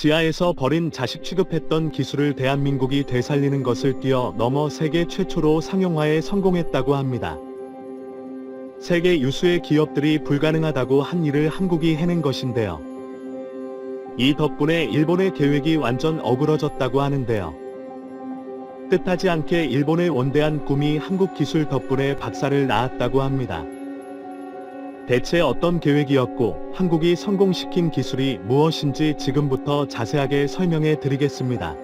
지하에서 버린 자식 취급했던 기술을 대한민국이 되살리는 것을 뛰어넘어 세계 최초로 상용화에 성공했다고 합니다. 세계 유수의 기업들이 불가능하다고 한 일을 한국이 해낸 것인데요. 이 덕분에 일본의 계획이 완전 어그러졌다고 하는데요. 뜻하지 않게 일본의 원대한 꿈이 한국 기술 덕분에 박살을 낳았다고 합니다. 대체 어떤 계획이었고 한국이 성공시킨 기술이 무엇인지 지금부터 자세하게 설명해 드리겠습니다.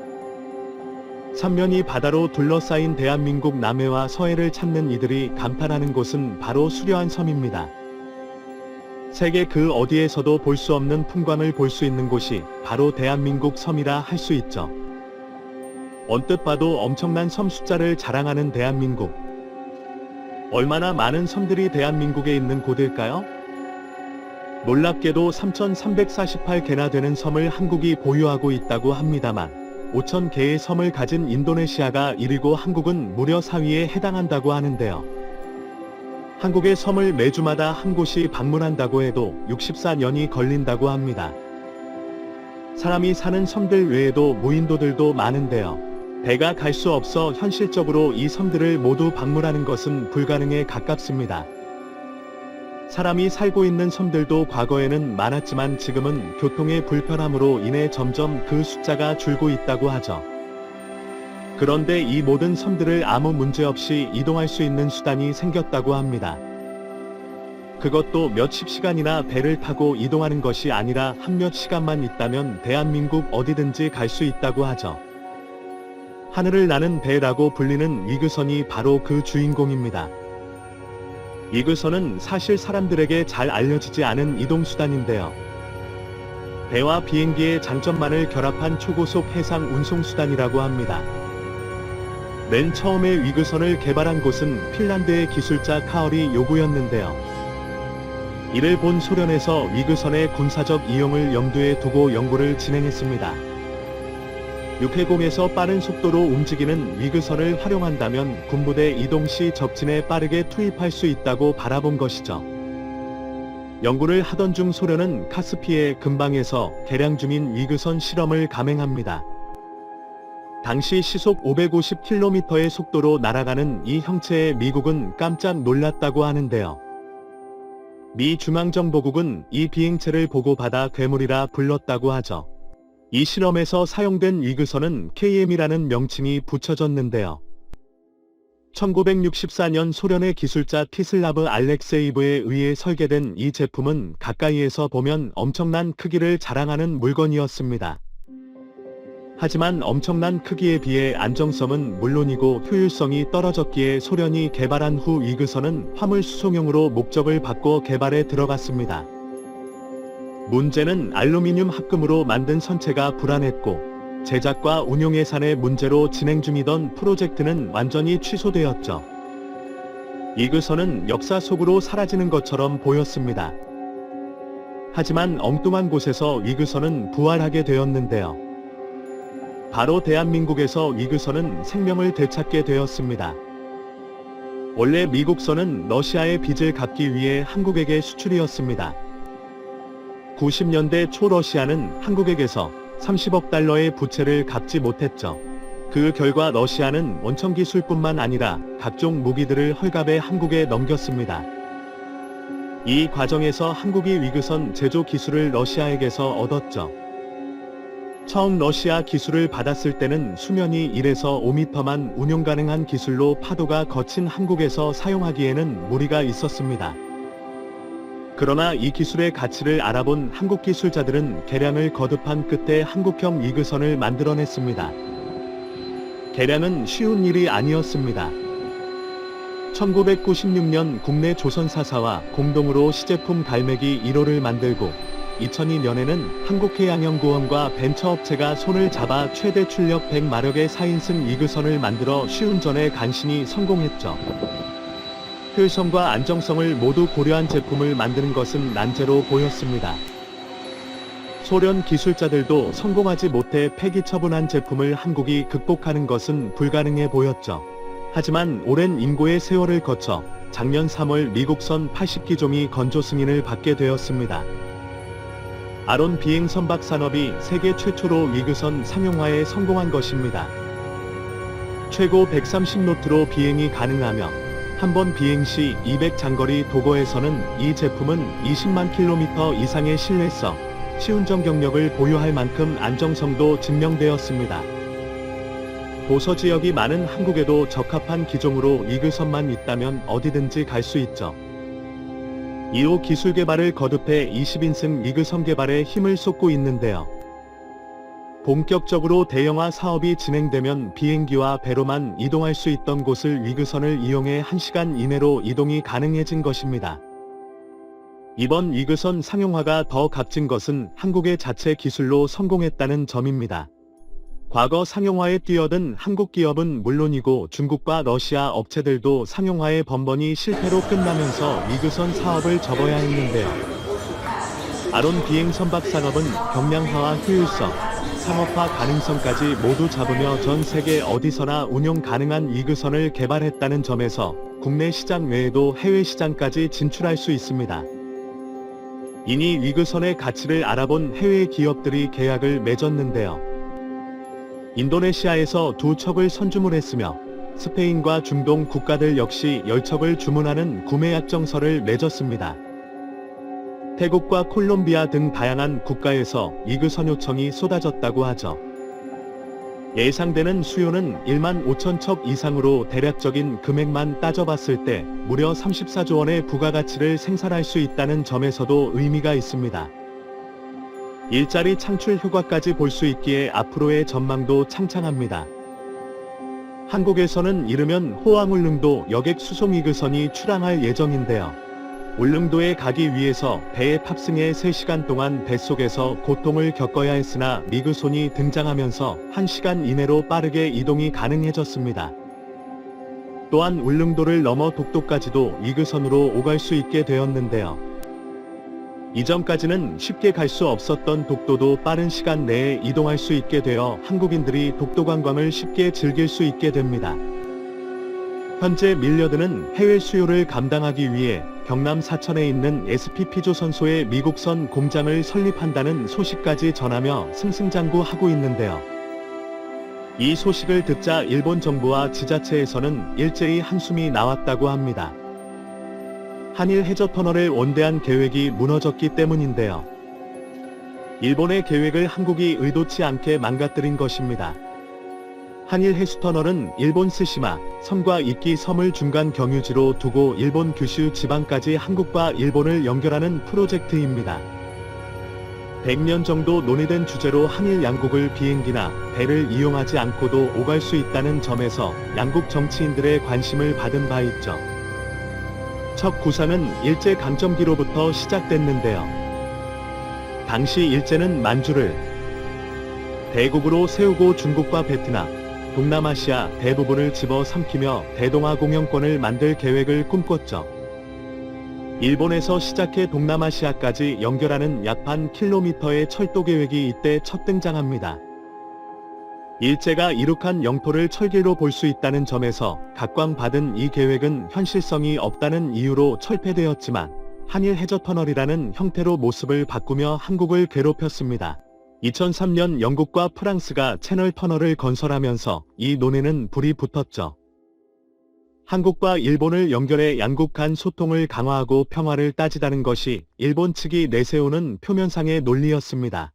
삼면이 바다로 둘러싸인 대한민국 남해와 서해를 찾는 이들이 감탄하는 곳은 바로 수려한 섬입니다. 세계 그 어디에서도 볼 수 없는 풍광을 볼 수 있는 곳이 바로 대한민국 섬이라 할 수 있죠. 언뜻 봐도 엄청난 섬 숫자를 자랑하는 대한민국. 얼마나 많은 섬들이 대한민국에 있는 곳일까요? 놀랍게도 3,348개나 되는 섬을 한국이 보유하고 있다고 합니다만 5,000개의 섬을 가진 인도네시아가 1위고 한국은 무려 4위에 해당한다고 하는데요. 한국의 섬을 매주마다 한 곳이 방문한다고 해도 64년이 걸린다고 합니다. 사람이 사는 섬들 외에도 무인도들도 많은데요. 배가 갈 수 없어 현실적으로 이 섬들을 모두 방문하는 것은 불가능에 가깝습니다. 사람이 살고 있는 섬들도 과거에는 많았지만 지금은 교통의 불편함으로 인해 점점 그 숫자가 줄고 있다고 하죠. 그런데 이 모든 섬들을 아무 문제 없이 이동할 수 있는 수단이 생겼다고 합니다. 그것도 몇십 시간이나 배를 타고 이동하는 것이 아니라 한 몇 시간만 있다면 대한민국 어디든지 갈 수 있다고 하죠. 하늘을 나는 배라고 불리는 위그선이 바로 그 주인공입니다. 위그선은 사실 사람들에게 잘 알려지지 않은 이동수단인데요. 배와 비행기의 장점만을 결합한 초고속 해상 운송수단이라고 합니다. 맨 처음에 위그선을 개발한 곳은 핀란드의 기술자 카얼이 요구였는데요. 이를 본 소련에서 위그선의 군사적 이용을 염두에 두고 연구를 진행했습니다. 육해공에서 빠른 속도로 움직이는 위그선을 활용한다면 군부대 이동 시 적진에 빠르게 투입할 수 있다고 바라본 것이죠. 연구를 하던 중 소련은 카스피해 근방에서 개량 중인 위그선 실험을 감행합니다. 당시 시속 550km의 속도로 날아가는 이 형체에 미국은 깜짝 놀랐다고 하는데요. 미 중앙정보국은 이 비행체를 보고받아 괴물이라 불렀다고 하죠. 이 실험에서 사용된 위그선은 KM이라는 명칭이 붙여졌는데요. 1964년 소련의 기술자 티슬라브 알렉세이브에 의해 설계된 이 제품은 가까이에서 보면 엄청난 크기를 자랑하는 물건이었습니다. 하지만 엄청난 크기에 비해 안정성은 물론이고 효율성이 떨어졌기에 소련이 개발한 후 위그선은 화물 수송용으로 목적을 바꿔 개발에 들어갔습니다. 문제는 알루미늄 합금으로 만든 선체가 불안했고 제작과 운용 예산의 문제로 진행 중이던 프로젝트는 완전히 취소되었죠. 이그선은 역사 속으로 사라지는 것처럼 보였습니다. 하지만 엉뚱한 곳에서 위그선은 부활하게 되었는데요. 바로 대한민국에서 위그선은 생명을 되찾게 되었습니다. 원래 미국선은 러시아의 빚을 갚기 위해 한국에게 수출이었습니다. 90년대 초 러시아는 한국에게서 30억 달러의 부채를 갚지 못했죠. 그 결과 러시아는 원천 기술뿐만 아니라 각종 무기들을 헐값에 한국에 넘겼습니다. 이 과정에서 한국이 위그선 제조 기술을 러시아에게서 얻었죠. 처음 러시아 기술을 받았을 때는 수면이 1에서 5m만 운용 가능한 기술로 파도가 거친 한국에서 사용하기에는 무리가 있었습니다. 그러나 이 기술의 가치를 알아본 한국 기술자들은 개량을 거듭한 끝에 한국형 위그선을 만들어냈습니다. 개량은 쉬운 일이 아니었습니다. 1996년 국내 조선사사와 공동으로 시제품 갈매기 1호를 만들고 2002년에는 한국해양연구원과 벤처업체가 손을 잡아 최대 출력 100마력의 4인승 위그선을 만들어 쉬운 전에 간신히 성공했죠. 효율성과 안정성을 모두 고려한 제품을 만드는 것은 난제로 보였습니다. 소련 기술자들도 성공하지 못해 폐기 처분한 제품을 한국이 극복하는 것은 불가능해 보였죠. 하지만 오랜 인고의 세월을 거쳐 작년 3월 미국선 80기종이 건조 승인을 받게 되었습니다. 아론 비행 선박 산업이 세계 최초로 위그선 상용화에 성공한 것입니다. 최고 130노트로 비행이 가능하며 한 번 비행 시 200 장거리 도거에서는 이 제품은 20만 킬로미터 이상의 실내성, 시운전 경력을 보유할 만큼 안정성도 증명되었습니다. 도서 지역이 많은 한국에도 적합한 기종으로 위그선만 있다면 어디든지 갈 수 있죠. 이후 기술 개발을 거듭해 20인승 위그선 개발에 힘을 쏟고 있는데요. 본격적으로 대형화 사업이 진행되면 비행기와 배로만 이동할 수 있던 곳을 위그선을 이용해 1시간 이내로 이동이 가능해진 것입니다. 이번 위그선 상용화가 더 값진 것은 한국의 자체 기술로 성공했다는 점입니다. 과거 상용화에 뛰어든 한국 기업은 물론이고 중국과 러시아 업체들도 상용화에 번번이 실패로 끝나면서 위그선 사업을 접어야 했는데요. 아론 비행 선박 산업은 경량화와 효율성, 상업화 가능성까지 모두 잡으며 전 세계 어디서나 운용 가능한 위그선을 개발했다는 점에서 국내 시장 외에도 해외 시장까지 진출할 수 있습니다. 이니 위그선의 가치를 알아본 해외 기업들이 계약을 맺었는데요. 인도네시아에서 두 척을 선주문했으며 스페인과 중동 국가들 역시 10척을 주문하는 구매 약정서를 맺었습니다. 태국과 콜롬비아 등 다양한 국가에서 위그선 요청이 쏟아졌다고 하죠. 예상되는 수요는 1만 5천 척 이상으로 대략적인 금액만 따져봤을 때 무려 34조 원의 부가가치를 생산할 수 있다는 점에서도 의미가 있습니다. 일자리 창출 효과까지 볼 수 있기에 앞으로의 전망도 창창합니다. 한국에서는 이르면 호황울릉도 여객 수송 위그선이 출항할 예정인데요. 울릉도에 가기 위해서 배에 탑승해 3시간 동안 뱃속에서 고통을 겪어야 했으나 미그손이 등장하면서 1시간 이내로 빠르게 이동이 가능해졌습니다. 또한 울릉도를 넘어 독도까지도 위그선으로 오갈 수 있게 되었는데요. 이전까지는 쉽게 갈 수 없었던 독도도 빠른 시간 내에 이동할 수 있게 되어 한국인들이 독도 관광을 쉽게 즐길 수 있게 됩니다. 현재 밀려드는 해외 수요를 감당하기 위해 경남 사천에 있는 SPP조 선소의 미국선 공장을 설립한다는 소식까지 전하며 승승장구하고 있는데요. 이 소식을 듣자 일본 정부와 지자체에서는 일제히 한숨이 나왔다고 합니다. 한일 해저 터널의 원대한 계획이 무너졌기 때문인데요. 일본의 계획을 한국이 의도치 않게 망가뜨린 것입니다. 한일 해수터널은 일본 스시마, 섬과 이끼 섬을 중간 경유지로 두고 일본 규슈 지방까지 한국과 일본을 연결하는 프로젝트입니다. 100년 정도 논의된 주제로 한일 양국을 비행기나 배를 이용하지 않고도 오갈 수 있다는 점에서 양국 정치인들의 관심을 받은 바 있죠. 첫 구상은 일제 강점기로부터 시작됐는데요. 당시 일제는 만주를 대국으로 세우고 중국과 베트남, 동남아시아 대부분을 집어 삼키며 대동아 공영권을 만들 계획을 꿈꿨죠. 일본에서 시작해 동남아시아까지 연결하는 약반 킬로미터의 철도 계획이 이때 첫 등장합니다. 일제가 이룩한 영토를 철길로 볼 수 있다는 점에서 각광받은 이 계획은 현실성이 없다는 이유로 철폐되었지만 한일 해저 터널이라는 형태로 모습을 바꾸며 한국을 괴롭혔습니다. 2003년 영국과 프랑스가 채널 터널을 건설하면서 이 논의는 불이 붙었죠. 한국과 일본을 연결해 양국 간 소통을 강화하고 평화를 따지다는 것이 일본 측이 내세우는 표면상의 논리였습니다.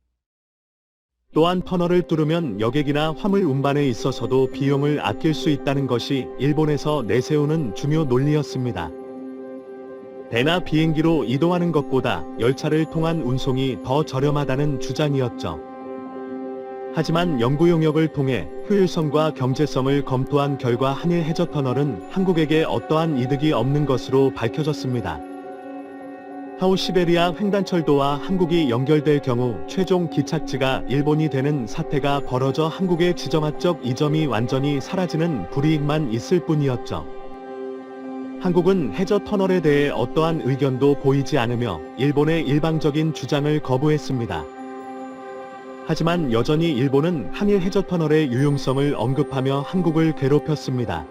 또한 터널을 뚫으면 여객이나 화물 운반에 있어서도 비용을 아낄 수 있다는 것이 일본에서 내세우는 중요 논리였습니다. 배나 비행기로 이동하는 것보다 열차를 통한 운송이 더 저렴하다는 주장이었죠. 하지만 연구 용역을 통해 효율성과 경제성을 검토한 결과 한일 해저 터널은 한국에게 어떠한 이득이 없는 것으로 밝혀졌습니다. 하우 시베리아 횡단철도와 한국이 연결될 경우 최종 기착지가 일본이 되는 사태가 벌어져 한국의 지정학적 이점이 완전히 사라지는 불이익만 있을 뿐이었죠. 한국은 해저 터널에 대해 어떠한 의견도 보이지 않으며 일본의 일방적인 주장을 거부했습니다. 하지만 여전히 일본은 한일 해저 터널의 유용성을 언급하며 한국을 괴롭혔습니다.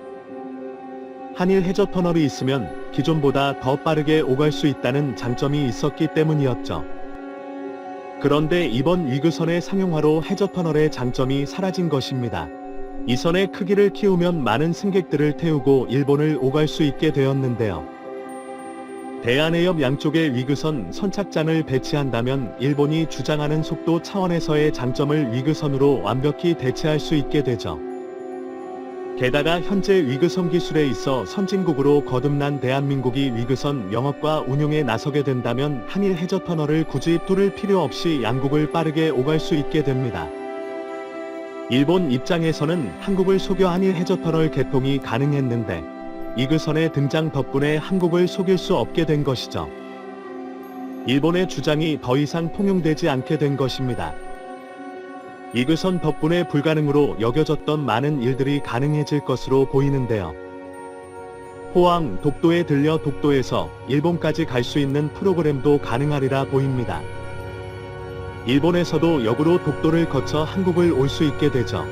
한일 해저 터널이 있으면 기존보다 더 빠르게 오갈 수 있다는 장점이 있었기 때문이었죠. 그런데 이번 위그선의 상용화로 해저 터널의 장점이 사라진 것입니다. 이 선의 크기를 키우면 많은 승객들을 태우고 일본을 오갈 수 있게 되었는데요. 대한해협 양쪽에 위그선 선착장을 배치한다면 일본이 주장하는 속도 차원에서의 장점을 위그선으로 완벽히 대체할 수 있게 되죠. 게다가 현재 위그선 기술에 있어 선진국으로 거듭난 대한민국이 위그선 영업과 운용에 나서게 된다면 한일 해저 터널을 굳이 뚫을 필요 없이 양국을 빠르게 오갈 수 있게 됩니다. 일본 입장에서는 한국을 속여 한일 해저터널 개통이 가능했는데 이그선의 등장 덕분에 한국을 속일 수 없게 된 것이죠. 일본의 주장이 더 이상 통용되지 않게 된 것입니다. 이그선 덕분에 불가능으로 여겨졌던 많은 일들이 가능해질 것으로 보이는데요. 포항, 독도에 들려 독도에서 일본까지 갈 수 있는 프로그램도 가능하리라 보입니다. 일본에서도 역으로 독도를 거쳐 한국을 올 수 있게 되죠.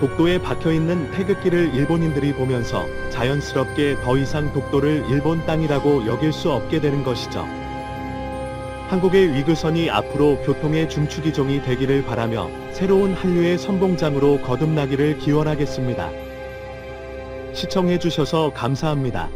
독도에 박혀있는 태극기를 일본인들이 보면서 자연스럽게 더 이상 독도를 일본 땅이라고 여길 수 없게 되는 것이죠. 한국의 위그선이 앞으로 교통의 중추기종이 되기를 바라며 새로운 한류의 선봉장으로 거듭나기를 기원하겠습니다. 시청해주셔서 감사합니다.